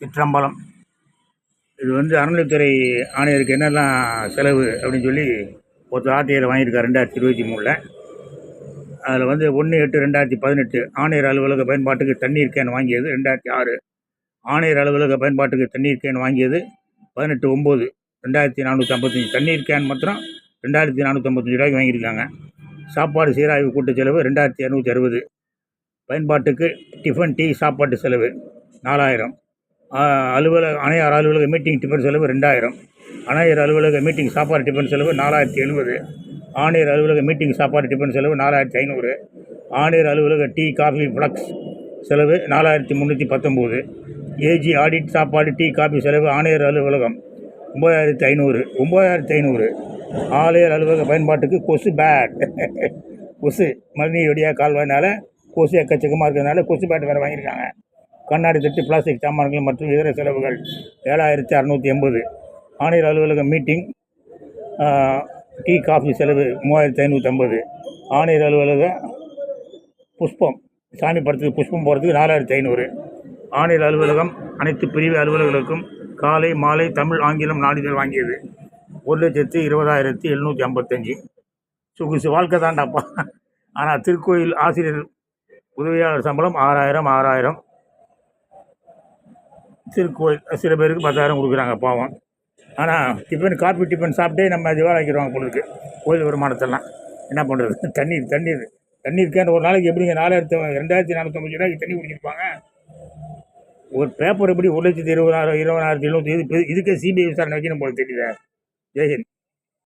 சிற்றம்பலம் இது வந்து அறநிலைத்துறை ஆணையருக்கு என்னெல்லாம் செலவு அப்படின்னு சொல்லி ஒருத்தர் ஆர்டிஐயில் வாங்கியிருக்கார் ரெண்டாயிரத்தி இருபத்தி மூணில். அதில் வந்து ஒன்று எட்டு ரெண்டாயிரத்தி பதினெட்டு ஆணையர் அலுவலக பயன்பாட்டுக்கு தண்ணீர் கேன் வாங்கியது ரெண்டாயிரத்தி ஆறு. ஆணையர் அலுவலக பயன்பாட்டுக்கு தண்ணீர் கேன் வாங்கியது பதினெட்டு ஒம்பது ரெண்டாயிரத்தி நானூற்றி ஐம்பத்தஞ்சு. தண்ணீர் கேன் மாத்திரம் ரெண்டாயிரத்தி நானூற்றி ஐம்பத்தஞ்சு ரூபாய்க்கு வாங்கியிருக்காங்க. சாப்பாடு சீராய்வு கூட்ட செலவு ரெண்டாயிரத்தி இரநூத்தி அறுபது. பயன்பாட்டுக்கு டிஃபன் டீ சாப்பாட்டு செலவு நாலாயிரம். அலுவலக அணையார் அலுவலக மீட்டிங் டிஃபன் செலவு ரெண்டாயிரம். அணையர் அலுவலக மீட்டிங் சாப்பாடு டிஃபன் செலவு நாலாயிரத்தி எழுபது ஆணையர் அலுவலக மீட்டிங் சாப்பாடு டிஃபன் செலவு நாலாயிரத்தி ஐநூறு. ஆணையர் அலுவலக டீ காஃபி ஃப்ளக்ஸ் செலவு நாலாயிரத்தி முந்நூற்றி பத்தொம்போது. ஏஜி ஆடிட் சாப்பாடு டீ காஃபி செலவு ஆணையர் அலுவலகம் ஒம்பதாயிரத்தி ஐநூறு. ஒம்பதாயிரத்தி ஐநூறு. ஆணையர் அலுவலக பயன்பாட்டுக்கு கொசு பேட் கொசு மழைநீர் வழியாக கால்வாயினால் கொசு எக்கச்சக்கமாக இருக்கிறதுனால கொசு பேட் வேறு வாங்கியிருக்காங்க. கண்ணாடி தட்டு பிளாஸ்டிக் சாமான்கள் மற்றும் இதர செலவுகள் ஏழாயிரத்தி அறநூற்றி எண்பது. ஆணையர் அலுவலக மீட்டிங் டீ காஃபி செலவு மூவாயிரத்தி ஐநூற்றி ஐம்பது. ஆணையர் அலுவலக புஷ்பம் சாமி படத்துக்கு புஷ்பம் போகிறதுக்கு நாலாயிரத்தி ஐநூறு. ஆணையர் அலுவலகம் அனைத்து பிரிவு அலுவலர்களுக்கும் காலை மாலை தமிழ் ஆங்கிலம் நாளிதழ் வாங்கியது. ஒரு லட்சத்து இருபதாயிரத்தி எழுநூற்றி ஐம்பத்தஞ்சு. சொகுசு வாழ்க்கை தாண்டாப்பா ஆனால் திருக்கோயில் ஆசிரியர் உதவியாளர் சம்பளம் ஆறாயிரம் ஆறாயிரம். திருக்கோயில் சில பேருக்கு பத்தாயிரம் கொடுக்குறாங்க பாவம். ஆனால் டிஃபன் காஃபி டிஃபன் சாப்பிட்டே நம்ம திவாலாக்கிடுவாங்க பொண்ணுக்கு கோயில் வருமானத்தெல்லாம். என்ன பண்ணுறது தண்ணீர் தண்ணீர். தண்ணீர் கேன் ஒரு நாளைக்கு எப்படிங்க? நாலாயிரத்து ரெண்டாயிரத்தி நானூற்றம்பது ரூபாய்க்கு தண்ணி குடிச்சிருப்பாங்க. ஒரு பேப்பர் எப்படி ஒரு லட்சத்தி இருபதாயிரம் இருபதாயிரத்தி எழுநூற்றி இது இதுக்கே சிபிஐ விசாரணை வைக்கணும் போல தெரியல ஜெயஹிந்த்